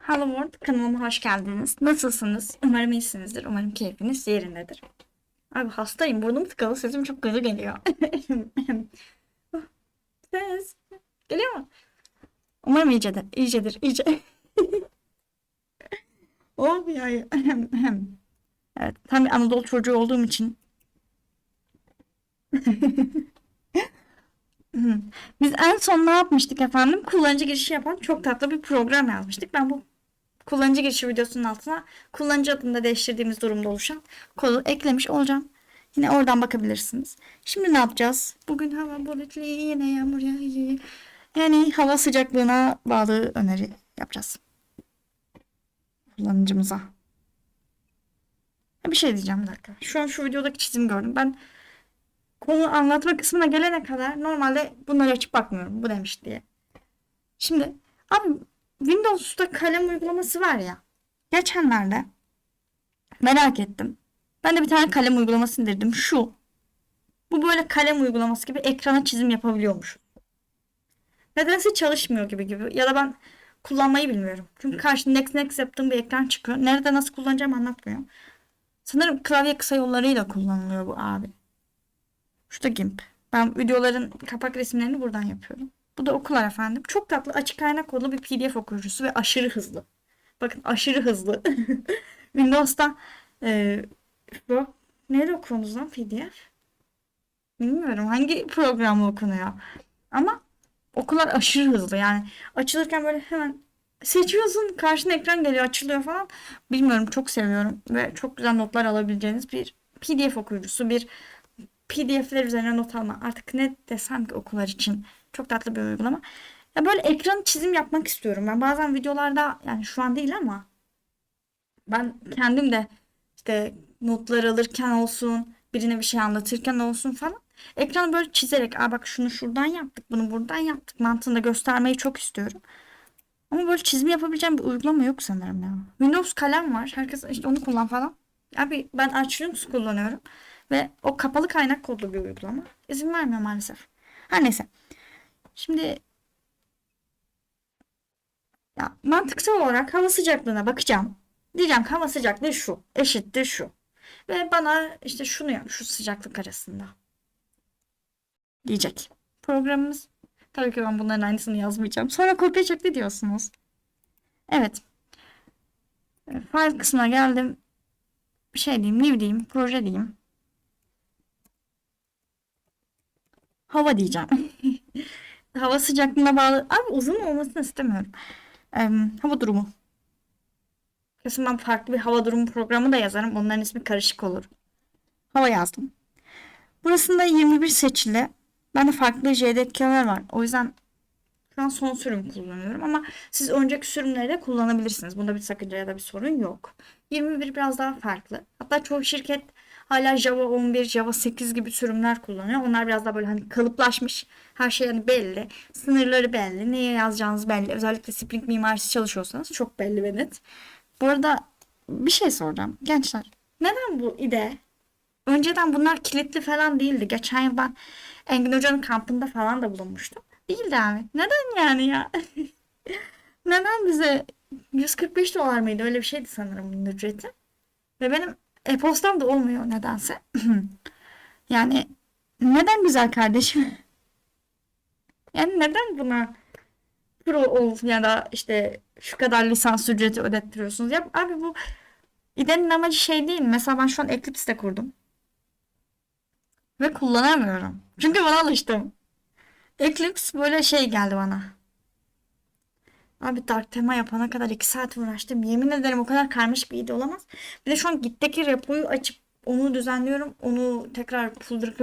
Hello World kanalıma hoş geldiniz. Nasılsınız? Umarım iyisinizdir. Umarım keyfiniz yerindedir. Abi hastayım. Burnum tıkalı. Sesim çok kötü geliyor. Ses. Geliyor mu? Umarım iyicedir. İyicedir. İyice. oh ya. evet. Tam bir Anadolu çocuğu olduğum için. Biz en son ne yapmıştık efendim? Kullanıcı girişi yapan çok tatlı bir program yazmıştık. Ben bu kullanıcı girişi videosunun altına kullanıcı adını değiştirdiğimiz durumda oluşan kodu eklemiş olacağım. Yine oradan bakabilirsiniz. Şimdi ne yapacağız? Bugün hava bulutlu yine yağmur yağıyor. Yani hava sıcaklığına bağlı öneri yapacağız. Kullanıcımıza. Bir şey diyeceğim bir dakika. Şu an şu videodaki çizim gördüm. Ben konu anlatma kısmına gelene kadar normalde bunları açıp bakmıyorum. Bu demiş diye. Şimdi abi Windows'ta kalem uygulaması var ya. Geçenlerde merak ettim. Ben de bir tane kalem uygulaması indirdim. Şu. Bu böyle kalem uygulaması gibi ekrana çizim yapabiliyormuş. Nedense çalışmıyor gibi gibi. Ya da ben kullanmayı bilmiyorum. Çünkü karşında next next yaptığım bir ekran çıkıyor. Nerede nasıl kullanacağım anlatmıyor. Sanırım klavye kısa yollarıyla kullanılıyor bu abi. Şu da GIMP. Ben videoların kapak resimlerini buradan yapıyorum. Bu da okular efendim. Çok tatlı açık kaynak kodlu bir PDF okuyucusu ve aşırı hızlı. Bakın aşırı hızlı. Windows'ta e, bu neyle okuyorsunuz lan PDF? Bilmiyorum hangi programla okunuyor. Ama okular aşırı hızlı yani. Açılırken böyle hemen seçiyorsun karşına ekran geliyor açılıyor falan. Bilmiyorum çok seviyorum ve çok güzel notlar alabileceğiniz bir PDF okuyucusu bir PDF'ler üzerine not alma. Artık ne desem ki okullar için. Çok tatlı bir uygulama. Ya böyle ekran çizim yapmak istiyorum. Ben bazen videolarda yani şu an değil ama ben kendim de işte notlar alırken olsun, birine bir şey anlatırken olsun falan. Ekranı böyle çizerek, Aa bak şunu şuradan yaptık, bunu buradan yaptık mantığında göstermeyi çok istiyorum. Ama böyle çizim yapabileceğim bir uygulama yok sanırım ya. Windows kalem var. Herkes işte onu kullan falan. Abi ben Arch Linux kullanıyorum. Ve o kapalı kaynak kodlu bir uygulama. İzin vermiyor maalesef. Her neyse. Şimdi ya mantıksal olarak hava sıcaklığına bakacağım. Diyeceğim ki hava sıcaklığı şu. Eşittir şu. Ve bana işte şunu yap şu sıcaklık arasında. Diyecek. Programımız. Tabii ki ben bunların aynısını yazmayacağım. Sonra kopya çekti diyorsunuz. Evet. E, File kısmına geldim. Şey diyeyim, new diyeyim, proje diyeyim. Hava diyeceğim. hava sıcaklığına bağlı. Abi uzun olmasını istemiyorum. Ee, hava durumu. Kesin ben farklı bir hava durumu programı da yazarım. Onların ismi karışık olur. Hava yazdım. Burasında 21 seçili. Bende farklı JDK'ler var. O yüzden şu an son sürüm kullanıyorum ama siz önceki sürümleri de kullanabilirsiniz. Bunda bir sakınca ya da bir sorun yok. 21 biraz daha farklı. Hatta çoğu şirket hala Java 11, Java 8 gibi sürümler kullanıyor. Onlar biraz daha böyle hani kalıplaşmış. Her şey hani belli. Sınırları belli. Neye yazacağınız belli. Özellikle Spring mimarisi çalışıyorsanız çok belli ve net. Bu arada bir şey soracağım. Gençler neden bu ide? Önceden bunlar kilitli falan değildi. Geçen yıl ben Engin Hoca'nın kampında falan da bulunmuştum. Değildi abi. Neden yani ya? Neden bize 145 dolar mıydı? Öyle bir şeydi sanırım ücreti. Ve benim e-postam da olmuyor nedense. yani neden güzel kardeşim? yani neden buna pro ol ya da işte şu kadar lisans ücreti ödettiriyorsunuz? Ya abi bu İDE'nin amacı şey değil. Mesela ben şu an Eclipse'de kurdum. Ve kullanamıyorum. Çünkü bana alıştım. Eclipse böyle şey geldi bana. Abi dark tema yapana kadar 2 saat uğraştım. Yemin ederim o kadar karmaşık bir ide olamaz. Bir de şu an Git'teki repoyu açıp onu düzenliyorum. Onu tekrar folder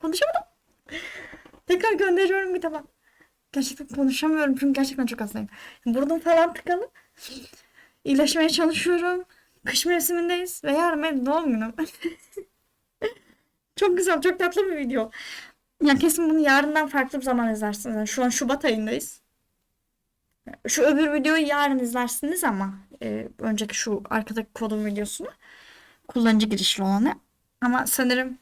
konuşamadım. Tekrar gönderiyorum bir taban. Gerçekten konuşamıyorum çünkü gerçekten çok hastayım. Burnum falan tıkalı. İyileşmeye çalışıyorum. Kış mevsimindeyiz ve yarın benim doğum günüm. çok güzel, çok tatlı bir video. Ya kesin bunu yarından farklı bir zaman izlersiniz. Yani şu an Şubat ayındayız. Şu öbür videoyu yarın izlersiniz ama e, önceki şu arkadaki kodun videosunu kullanıcı girişli olanı. Ama sanırım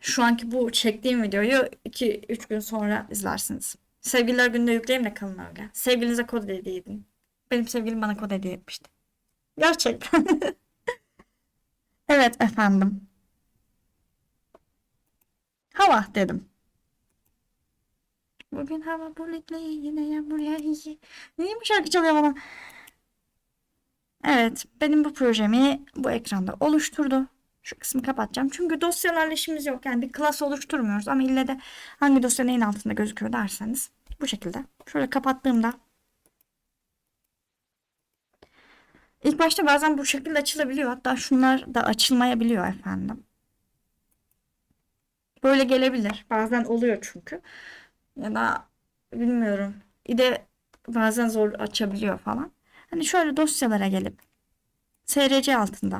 şu anki bu çektiğim videoyu 2-3 gün sonra izlersiniz. Sevgililer günde yükleyeyim de kalın öyle. Sevgilinize kod hediye edin. Benim sevgilim bana kod hediye etmişti. Gerçekten. Evet efendim. Hava dedim. Bugün hava bulutlu yine yağmur yağıyor. Niye bu şarkı çalıyor bana? Evet, benim bu projemi bu ekranda oluşturdu. Şu kısmı kapatacağım. Çünkü dosyalarla işimiz yok. Yani bir klas oluşturmuyoruz ama ille de hangi dosya neyin altında gözüküyor derseniz bu şekilde. Şöyle kapattığımda ilk başta bazen bu şekilde açılabiliyor. Hatta şunlar da açılmayabiliyor efendim. Böyle gelebilir. Bazen oluyor çünkü. Ya da bilmiyorum. Bir de bazen zor açabiliyor falan. Hani şöyle dosyalara gelip SRC altında.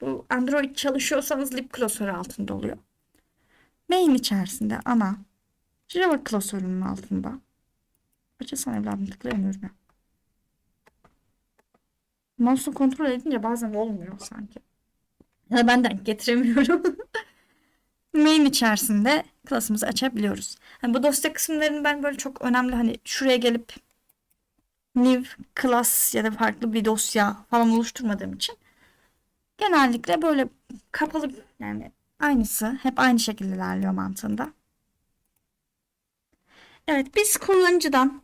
Bu Android çalışıyorsanız lib klasörü altında oluyor. Main içerisinde ana Java klasörünün altında. Açılsana evladım tıklayamıyorum ya. Mouse'u kontrol edince bazen olmuyor sanki. Ya da ben denk getiremiyorum. Main içerisinde klasımızı açabiliyoruz. Hani bu dosya kısımlarını ben böyle çok önemli hani şuraya gelip new class ya da farklı bir dosya falan oluşturmadığım için genellikle böyle kapalı yani aynısı hep aynı şekilde ilerliyor mantığında. Evet biz kullanıcıdan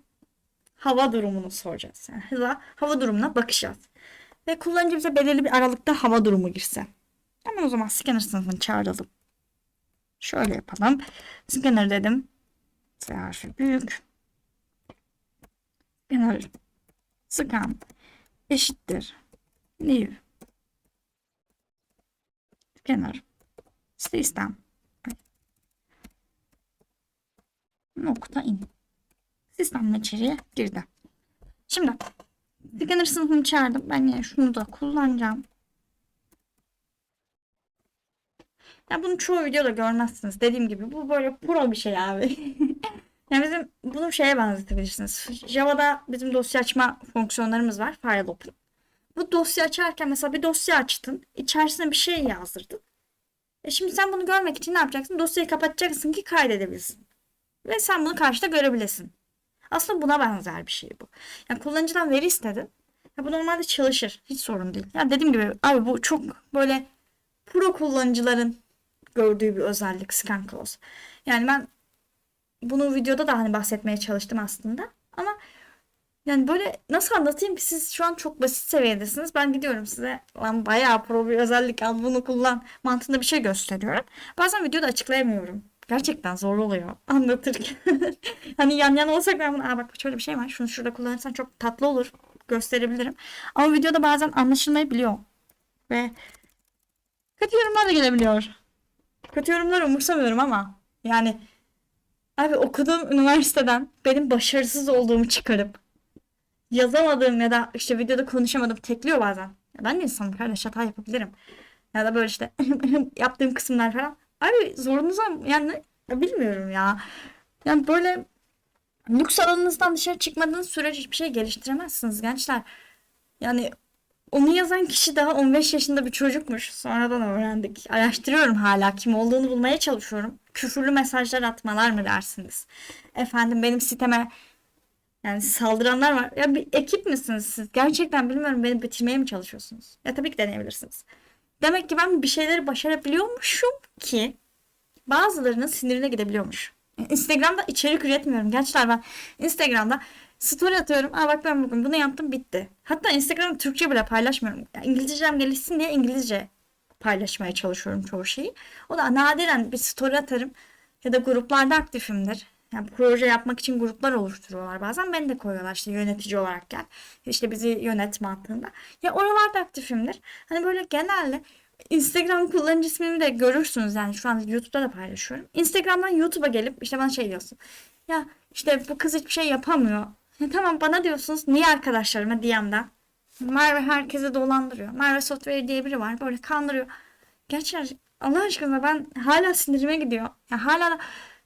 hava durumunu soracağız. Yani hava, hava durumuna bakacağız. Ve kullanıcı bize belirli bir aralıkta hava durumu girse. Hemen o zaman scanner sınıfını çağıralım. Şöyle yapalım. Scanner dedim. S harfi büyük. Scanner scan eşittir. New. Scanner sistem nokta in. Sistemle içeriye girdi. Şimdi scanner sınıfını çağırdım. Ben yine şunu da kullanacağım. Ya bunu çoğu videoda görmezsiniz. Dediğim gibi bu böyle pro bir şey abi. yani bizim bunu şeye benzetebilirsiniz. Java'da bizim dosya açma fonksiyonlarımız var. File open. Bu dosya açarken mesela bir dosya açtın. içerisine bir şey yazdırdın. E şimdi sen bunu görmek için ne yapacaksın? Dosyayı kapatacaksın ki kaydedebilsin. Ve sen bunu karşıda görebilesin. Aslında buna benzer bir şey bu. Yani kullanıcıdan veri istedin. Ya bu normalde çalışır. Hiç sorun değil. Ya dediğim gibi abi bu çok böyle pro kullanıcıların gördüğü bir özellik Scan Close. Yani ben bunu videoda da hani bahsetmeye çalıştım aslında. Ama yani böyle nasıl anlatayım ki siz şu an çok basit seviyedesiniz. Ben gidiyorum size lan bayağı pro bir özellik al bunu kullan mantığında bir şey gösteriyorum. Bazen videoda açıklayamıyorum. Gerçekten zor oluyor anlatırken. hani yan yana olsak ben bunu Aa bak şöyle bir şey var. Şunu şurada kullanırsan çok tatlı olur. Gösterebilirim. Ama videoda bazen anlaşılmayabiliyor. Ve kötü yorumlar da gelebiliyor. Kötü yorumları umursamıyorum ama yani abi okuduğum üniversiteden benim başarısız olduğumu çıkarıp yazamadığım ya da işte videoda konuşamadım tekliyor bazen. Ya ben de insanım kardeş hata yapabilirim. Ya da böyle işte yaptığım kısımlar falan. Abi zorunuza yani ya bilmiyorum ya. Yani böyle lüks alanınızdan dışarı çıkmadığınız sürece hiçbir şey geliştiremezsiniz gençler. Yani onu yazan kişi daha 15 yaşında bir çocukmuş. Sonradan öğrendik. Araştırıyorum hala kim olduğunu bulmaya çalışıyorum. Küfürlü mesajlar atmalar mı dersiniz? Efendim benim siteme yani saldıranlar var. Ya bir ekip misiniz siz? Gerçekten bilmiyorum beni bitirmeye mi çalışıyorsunuz? Ya tabii ki deneyebilirsiniz. Demek ki ben bir şeyleri başarabiliyormuşum ki bazılarının sinirine gidebiliyormuş. Instagram'da içerik üretmiyorum. Gençler ben Instagram'da story atıyorum. Aa bak ben bugün bunu yaptım bitti. Hatta Instagram'da Türkçe bile paylaşmıyorum. Yani İngilizcem gelişsin diye İngilizce paylaşmaya çalışıyorum çoğu şeyi. O da nadiren bir story atarım. Ya da gruplarda aktifimdir. Yani proje yapmak için gruplar oluşturuyorlar bazen. Beni de koyuyorlar işte yönetici olarak gel. İşte bizi yönet mantığında. Ya oralarda aktifimdir. Hani böyle genelde Instagram kullanıcı ismimi de görürsünüz yani şu an YouTube'da da paylaşıyorum. Instagram'dan YouTube'a gelip işte bana şey diyorsun. Ya işte bu kız hiçbir şey yapamıyor. Ya tamam bana diyorsunuz niye arkadaşlarıma DM'den? Merve herkese dolandırıyor. Merve Software diye biri var böyle kandırıyor. Gerçekten Allah aşkına ben hala sinirime gidiyor. Ya hala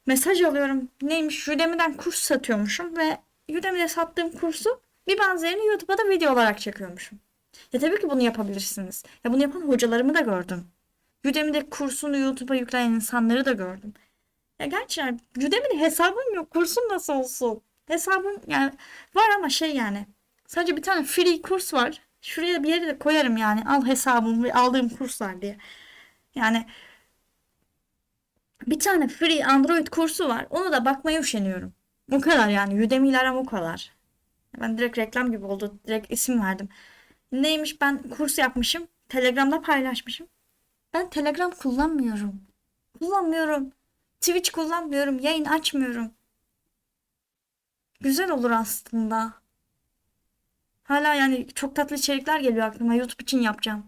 mesaj alıyorum. Neymiş Udemy'den kurs satıyormuşum ve Udemy'de sattığım kursu bir benzerini YouTube'a da video olarak çekiyormuşum. Ya tabii ki bunu yapabilirsiniz. Ya bunu yapan hocalarımı da gördüm. Udemy'de kursunu YouTube'a yükleyen insanları da gördüm. Ya gerçekten Udemy'de hesabım yok. Kursun nasıl olsun? Hesabım yani var ama şey yani sadece bir tane free kurs var. Şuraya bir yere de koyarım yani al hesabım ve aldığım kurslar diye. Yani bir tane free Android kursu var. Onu da bakmaya üşeniyorum. O kadar yani. Udemy'yle aram o kadar. Ben direkt reklam gibi oldu. Direkt isim verdim. Neymiş ben kurs yapmışım. Telegram'da paylaşmışım. Ben Telegram kullanmıyorum. Kullanmıyorum. Twitch kullanmıyorum. Yayın açmıyorum. Güzel olur aslında. Hala yani çok tatlı içerikler geliyor aklıma. YouTube için yapacağım.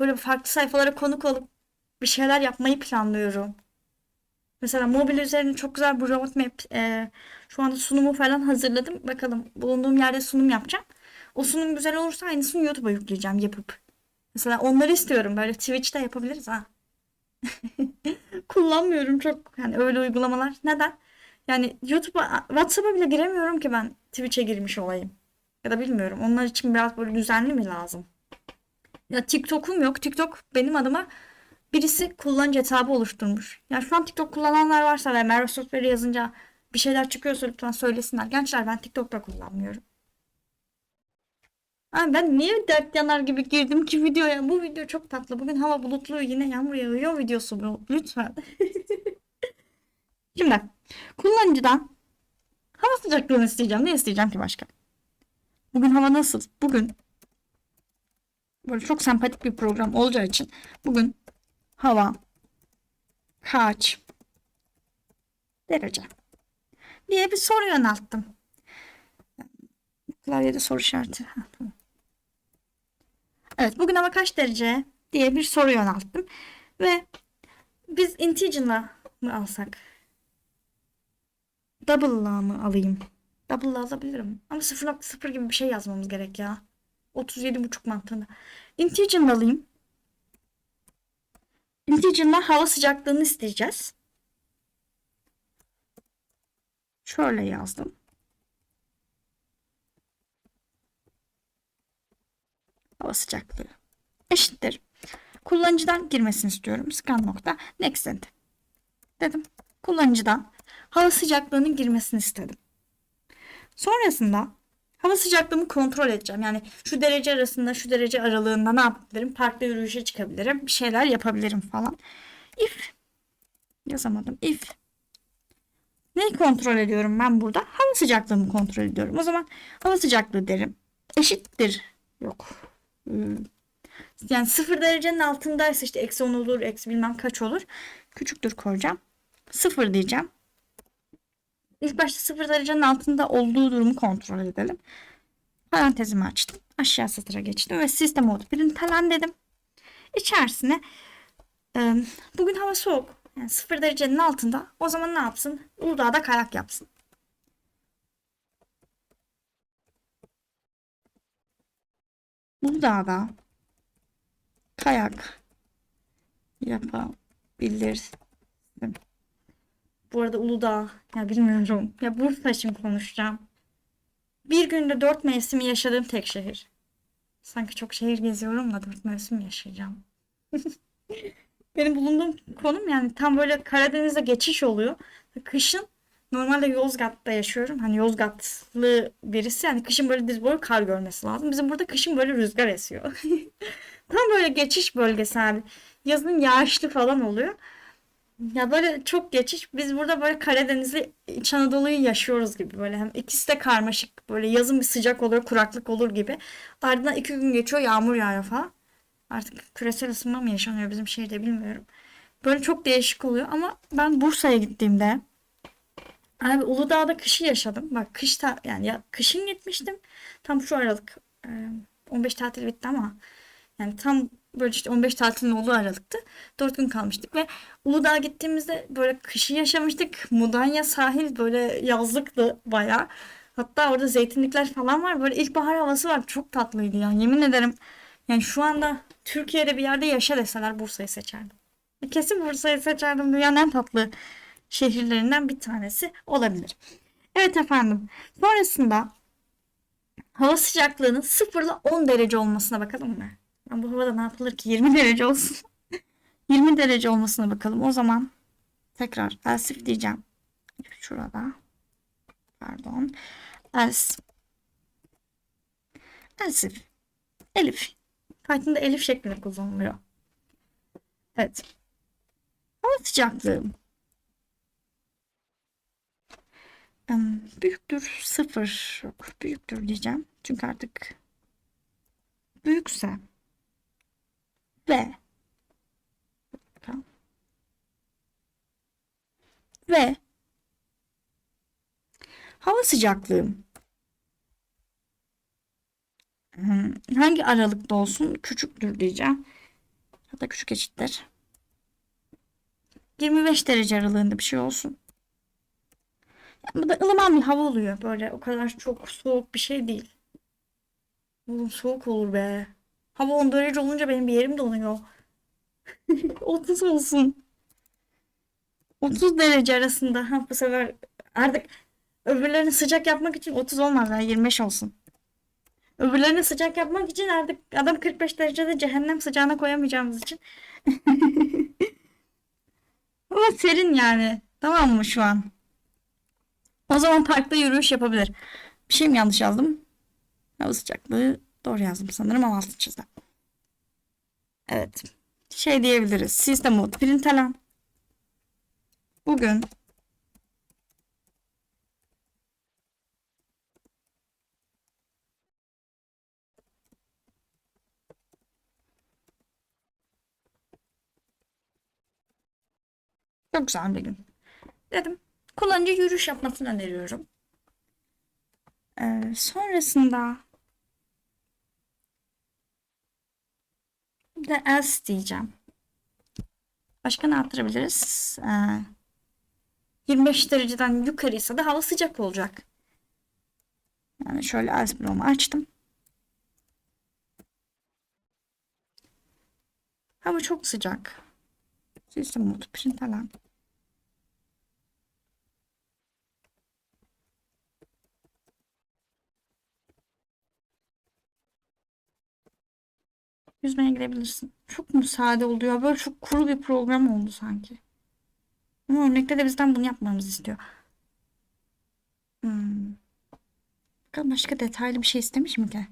Böyle farklı sayfalara konuk olup bir şeyler yapmayı planlıyorum. Mesela mobil üzerine çok güzel bir roadmap e, şu anda sunumu falan hazırladım. Bakalım bulunduğum yerde sunum yapacağım. O sunum güzel olursa aynısını YouTube'a yükleyeceğim yapıp. Mesela onları istiyorum. Böyle Twitch'te yapabiliriz ha. Kullanmıyorum çok yani öyle uygulamalar. Neden? Yani YouTube'a, WhatsApp'a bile giremiyorum ki ben Twitch'e girmiş olayım. Ya da bilmiyorum. Onlar için biraz böyle düzenli mi lazım? Ya TikTok'um yok. TikTok benim adıma birisi kullanıcı hesabı oluşturmuş. Ya şu an TikTok kullananlar varsa ve Merve Software'i yazınca bir şeyler çıkıyorsa lütfen söylesinler. Gençler ben TikTok'ta kullanmıyorum. Abi ben niye dert yanar gibi girdim ki videoya? Bu video çok tatlı. Bugün hava bulutlu yine yağmur yağıyor videosu bu. Lütfen. Şimdi kullanıcıdan hava sıcaklığını isteyeceğim. Ne isteyeceğim ki başka? Bugün hava nasıl? Bugün böyle çok sempatik bir program olacağı için bugün hava kaç derece diye bir soru yönelttim. Klavyede soru işareti. Evet bugün hava kaç derece diye bir soru yönelttim. Ve biz integer'la mı alsak? Double'la mı alayım? Double'la alabilirim. Ama 0.0 gibi bir şey yazmamız gerek ya. 37.5 mantığında. Integer'la alayım. Integer'la hava sıcaklığını isteyeceğiz. Şöyle yazdım. Hava sıcaklığı eşittir. Kullanıcıdan girmesini istiyorum. Scan nokta next end. Dedim. Kullanıcıdan hava sıcaklığının girmesini istedim. Sonrasında hava sıcaklığımı kontrol edeceğim. Yani şu derece arasında şu derece aralığında ne yapabilirim? Parkta yürüyüşe çıkabilirim. Bir şeyler yapabilirim falan. If yazamadım. If Neyi kontrol ediyorum ben burada? Hava sıcaklığını kontrol ediyorum. O zaman hava sıcaklığı derim. Eşittir. Yok. Hmm. Yani sıfır derecenin altındaysa işte eksi 10 olur, eksi bilmem kaç olur. Küçüktür koyacağım. Sıfır diyeceğim. İlk başta sıfır derecenin altında olduğu durumu kontrol edelim. Parantezimi açtım. Aşağı satıra geçtim ve sistem modu println dedim. İçerisine e, bugün hava soğuk. Yani sıfır derecenin altında. O zaman ne yapsın? Uludağ'da kayak yapsın. Uludağ'da kayak yapabilirsin. Bu arada Uludağ ya bilmiyorum. Ya Bursa için konuşacağım. Bir günde dört mevsimi yaşadığım tek şehir. Sanki çok şehir geziyorum da dört mevsim yaşayacağım. Benim bulunduğum konum yani tam böyle Karadeniz'de geçiş oluyor. Kışın normalde Yozgat'ta yaşıyorum. Hani Yozgatlı birisi yani kışın böyle diz boyu kar görmesi lazım. Bizim burada kışın böyle rüzgar esiyor. tam böyle geçiş bölgesi abi. Yazın yağışlı falan oluyor. Ya böyle çok geçiş. Biz burada böyle Karadenizli İç Anadolu'yu yaşıyoruz gibi böyle. Hem ikisi de karmaşık. Böyle yazın bir sıcak oluyor, kuraklık olur gibi. Ardından iki gün geçiyor, yağmur yağıyor falan. Artık küresel ısınma mı yaşanıyor bizim şehirde bilmiyorum. Böyle çok değişik oluyor ama ben Bursa'ya gittiğimde abi Uludağ'da kışı yaşadım. Bak kış ta, yani ya kışın gitmiştim. Tam şu aralık 15 tatil bitti ama yani tam böyle işte 15 tatilin olduğu aralıktı. 4 gün kalmıştık ve Uludağ'a gittiğimizde böyle kışı yaşamıştık. Mudanya sahil böyle yazlıktı baya. Hatta orada zeytinlikler falan var. Böyle ilkbahar havası var. Çok tatlıydı ya. Yemin ederim. Yani şu anda Türkiye'de bir yerde yaşa deseler Bursa'yı seçerdim. Kesin Bursa'yı seçerdim. Dünyanın en tatlı şehirlerinden bir tanesi olabilir. Evet efendim. Sonrasında hava sıcaklığının 0 ile 10 derece olmasına bakalım mı? Ben bu havada ne yapılır ki 20 derece olsun. 20 derece olmasına bakalım. O zaman tekrar elsif diyeceğim. Şurada. Pardon. Els. Elsif. Elif. Python'da elif şeklinde kullanılıyor. Evet. Hava sıcaklığı. Büyüktür sıfır. Büyüktür diyeceğim. Çünkü artık büyükse ve ve hava sıcaklığı hmm, hangi aralıkta olsun küçüktür diyeceğim. Hatta küçük eşittir. 25 derece aralığında bir şey olsun. Yani bu da ılıman bir hava oluyor. Böyle o kadar çok soğuk bir şey değil. Oğlum soğuk olur be. Hava 10 derece olunca benim bir yerim donuyor. 30 olsun. 30 derece arasında. Ha, bu sefer artık öbürlerini sıcak yapmak için 30 olmaz. Yani 25 olsun. Öbürlerini sıcak yapmak için artık adam 45 derecede cehennem sıcağına koyamayacağımız için. Ama serin yani. Tamam mı şu an? O zaman parkta yürüyüş yapabilir. Bir şey mi yanlış yazdım? Hava sıcaklığı doğru yazdım sanırım ama altı çizdim. Evet. Şey diyebiliriz. System mode println. Bugün çok güzel bir gün. Dedim. Kullanıcı yürüyüş yapmasını öneriyorum. Ee, sonrasında bir de else diyeceğim. Başka ne arttırabiliriz? Ee, 25 dereceden yukarıysa da hava sıcak olacak. Yani şöyle else bloğumu açtım. Hava çok sıcak. System mode println. Yüzmeye gidebilirsin. Çok mu oluyor? Böyle çok kuru bir program oldu sanki. Ama örnekte de bizden bunu yapmamızı istiyor. Hmm. Başka detaylı bir şey istemiş mi ki?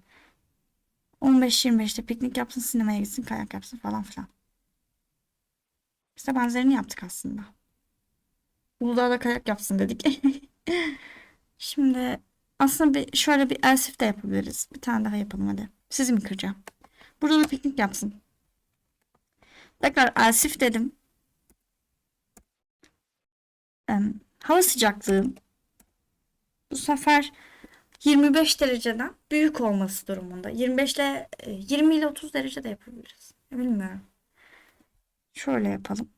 15-25'te piknik yapsın, sinemaya gitsin, kayak yapsın falan filan. Biz de benzerini yaptık aslında. Uludağ'da kayak yapsın dedik. Şimdi aslında bir şöyle bir elsif de yapabiliriz. Bir tane daha yapalım hadi. Sizi mi kıracağım? Burada da piknik yapsın. Tekrar elsif dedim. Hava sıcaklığı bu sefer 25 dereceden büyük olması durumunda. 25 ile e, 20 ile 30 derece de yapabiliriz. Bilmiyorum. Şöyle yapalım.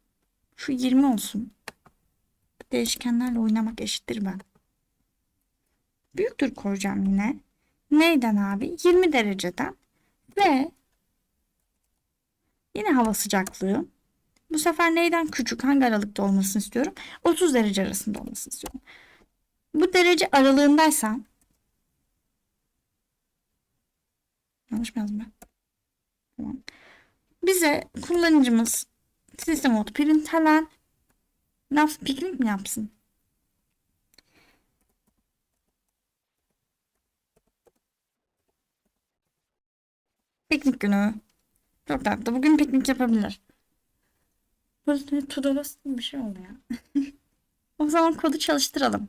Şu 20 olsun. Değişkenlerle oynamak eşittir ben. Büyüktür koyacağım yine. Neyden abi? 20 dereceden ve yine hava sıcaklığı. Bu sefer neyden küçük? Hangi aralıkta olmasını istiyorum? 30 derece arasında olmasını istiyorum. Bu derece aralığındaysa yanlış mı yazdım ben? Tamam. Bize kullanıcımız sistem mode println ne yapsın? Piknik mi yapsın? Piknik günü. Çok tatlı. Bugün piknik yapabilir. Böyle list gibi bir şey oldu ya. o zaman kodu çalıştıralım.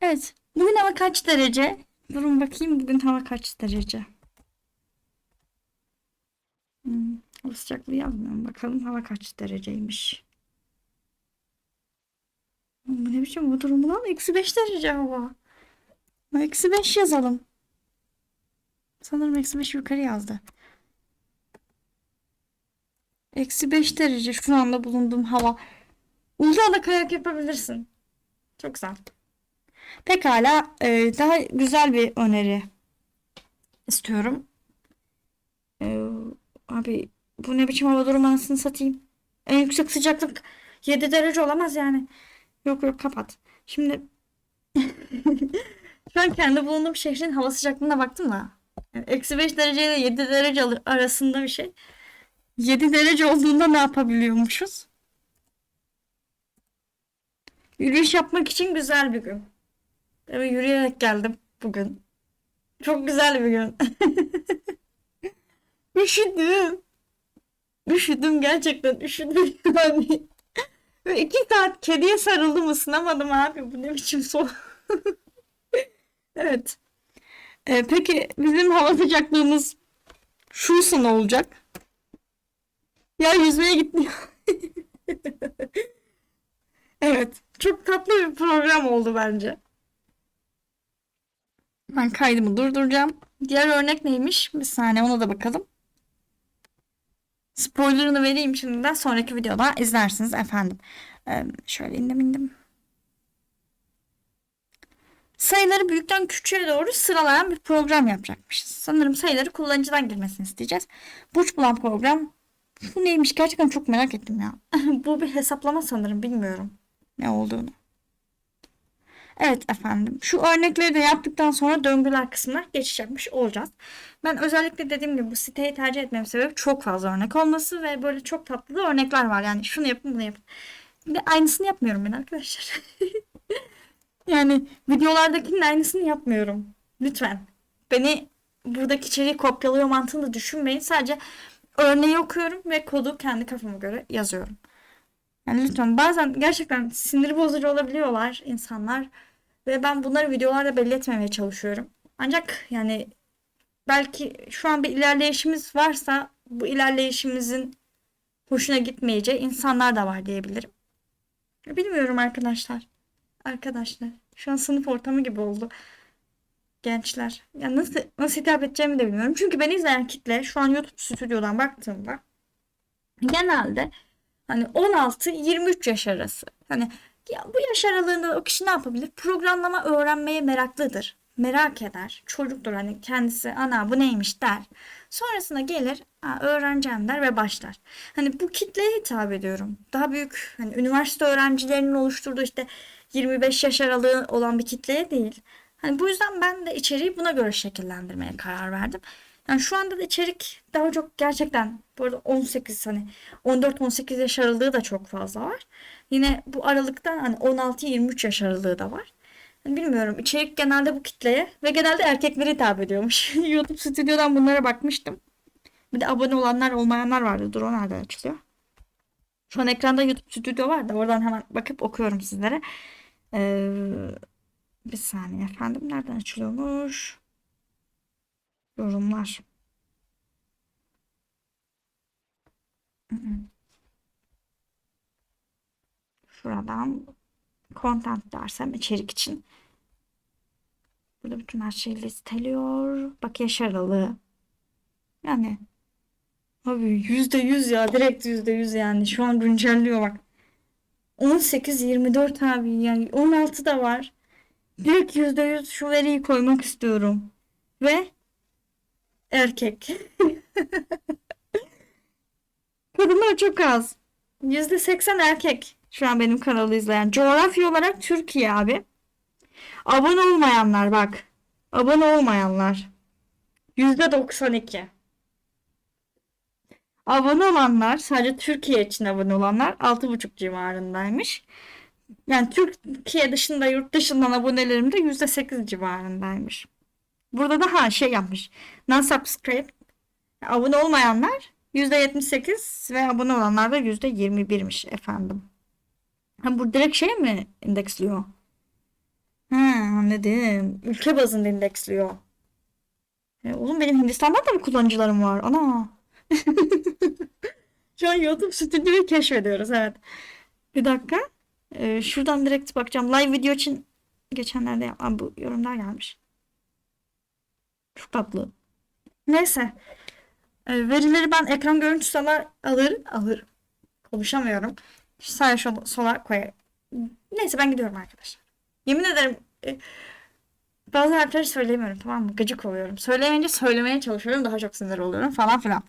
Evet. Bugün hava kaç derece? Durun bakayım bugün hava kaç derece? Hmm, sıcaklığı yazmıyorum. Bakalım hava kaç dereceymiş. Bu ne biçim bu durum lan? Eksi 5 derece hava. Eksi 5 yazalım. Sanırım eksi 5 yukarı yazdı. Eksi 5 derece şu anda bulunduğum hava. Uludağ'da kayak yapabilirsin. Çok güzel. Pekala e, daha güzel bir öneri istiyorum. E, abi bu ne biçim hava durumu anasını satayım. En yüksek sıcaklık 7 derece olamaz yani. Yok yok kapat. Şimdi şu an kendi bulunduğum şehrin hava sıcaklığına baktım da. Yani Eksi 5 derece ile 7 derece arasında bir şey. 7 derece olduğunda ne yapabiliyormuşuz? Yürüyüş yapmak için güzel bir gün. Evet yürüyerek geldim bugün. Çok güzel bir gün. Üşüdüm. Üşüdüm gerçekten üşüdüm yani. Ve iki saat kediye sarıldım ısınamadım abi. Bu ne biçim soğuk. Evet. Ee, peki bizim hava sıcaklığımız şuysa ne olacak? Ya yüzmeye gitmiyor. Evet. Çok tatlı bir program oldu bence. Ben kaydımı durduracağım. Diğer örnek neymiş? Bir saniye ona da bakalım. Spoilerını vereyim şimdiden. Sonraki videoda izlersiniz efendim. Ee, şöyle indim indim. Sayıları büyükten küçüğe doğru sıralayan bir program yapacakmışız. Sanırım sayıları kullanıcıdan girmesini isteyeceğiz. Burç bulan program. Bu neymiş? Gerçekten çok merak ettim ya. Bu bir hesaplama sanırım. Bilmiyorum ne olduğunu. Evet efendim. Şu örnekleri de yaptıktan sonra döngüler kısmına yapmış olacağız. Ben özellikle dediğim gibi bu siteyi tercih etmem sebebi çok fazla örnek olması ve böyle çok tatlı da örnekler var. Yani şunu yapın bunu yapın. Ve aynısını yapmıyorum ben arkadaşlar. yani videolardakinin aynısını yapmıyorum. Lütfen. Beni buradaki içeriği kopyalıyor mantığını düşünmeyin. Sadece örneği okuyorum ve kodu kendi kafama göre yazıyorum. Yani lütfen bazen gerçekten sinir bozucu olabiliyorlar insanlar. Ve ben bunları videolarda belli çalışıyorum. Ancak yani belki şu an bir ilerleyişimiz varsa bu ilerleyişimizin hoşuna gitmeyeceği insanlar da var diyebilirim. Bilmiyorum arkadaşlar. Arkadaşlar. Şu an sınıf ortamı gibi oldu. Gençler. Ya nasıl nasıl hitap edeceğimi de bilmiyorum. Çünkü beni izleyen kitle şu an YouTube stüdyodan baktığımda genelde hani 16-23 yaş arası. Hani ya bu yaş aralığında o kişi ne yapabilir? Programlama öğrenmeye meraklıdır. Merak eder. Çocuktur hani kendisi ana bu neymiş der. Sonrasında gelir öğreneceğim der ve başlar. Hani bu kitleye hitap ediyorum. Daha büyük hani üniversite öğrencilerinin oluşturduğu işte 25 yaş aralığı olan bir kitleye değil. Hani bu yüzden ben de içeriği buna göre şekillendirmeye karar verdim. Yani şu anda da içerik daha çok gerçekten bu arada 18 hani 14-18 yaş aralığı da çok fazla var. Yine bu aralıktan hani 16-23 yaş aralığı da var. Yani bilmiyorum içerik genelde bu kitleye ve genelde erkeklere hitap ediyormuş. YouTube stüdyodan bunlara bakmıştım. Bir de abone olanlar olmayanlar vardı. Dur o nereden açılıyor? Şu an ekranda YouTube stüdyo var da oradan hemen bakıp okuyorum sizlere. Ee, bir saniye efendim. Nereden açılıyormuş? Yorumlar. Şuradan content dersem içerik için. Burada bütün her şey listeliyor. Bak yaş aralığı. Yani abi yüzde yüz ya direkt yüzde yüz yani şu an güncelliyor bak. 18-24 abi yani 16 da var. Direkt yüzde yüz şu veriyi koymak istiyorum. Ve erkek. Kadınlar çok az. Yüzde seksen erkek. Şu an benim kanalı izleyen. Coğrafya olarak Türkiye abi. Abone olmayanlar bak. Abone olmayanlar. Yüzde doksan iki. Abone olanlar sadece Türkiye için abone olanlar altı buçuk civarındaymış. Yani Türkiye dışında yurt dışından abonelerim de yüzde sekiz civarındaymış. Burada da ha şey yapmış. Non-subscribe abone olmayanlar %78 ve abone olanlar da %21'miş efendim. Ha, bu direkt şey mi indeksliyor? Ha, anladım. Ülke bazında indeksliyor. E, oğlum benim Hindistan'da da mı kullanıcılarım var? Ana. Şu an YouTube stüdyoyu keşfediyoruz evet. Bir dakika. Ee, şuradan direkt bakacağım. Live video için geçenlerde yapmam bu yorumlar gelmiş. Çok tatlı. Neyse. Ee, verileri ben ekran görüntüsü alır, alır, alır. Konuşamıyorum. Sağ sola, sola koyarım. Neyse ben gidiyorum arkadaşlar. Yemin ederim e, bazı harfleri söyleyemiyorum tamam mı? Gıcık oluyorum. Söyleyemeyince söylemeye çalışıyorum. Daha çok sinir oluyorum falan filan.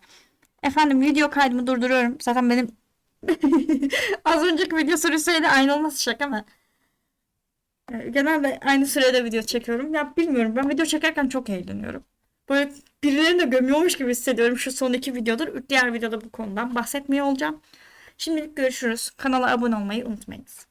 Efendim video kaydımı durduruyorum. Zaten benim az önceki video süresiyle aynı olması şaka mı? Ee, Genelde aynı sürede video çekiyorum. Ya bilmiyorum ben video çekerken çok eğleniyorum. Böyle birilerini de gömüyormuş gibi hissediyorum şu son iki videodur. Diğer videoda bu konudan bahsetmiyor olacağım. Şimdilik görüşürüz. Kanala abone olmayı unutmayınız.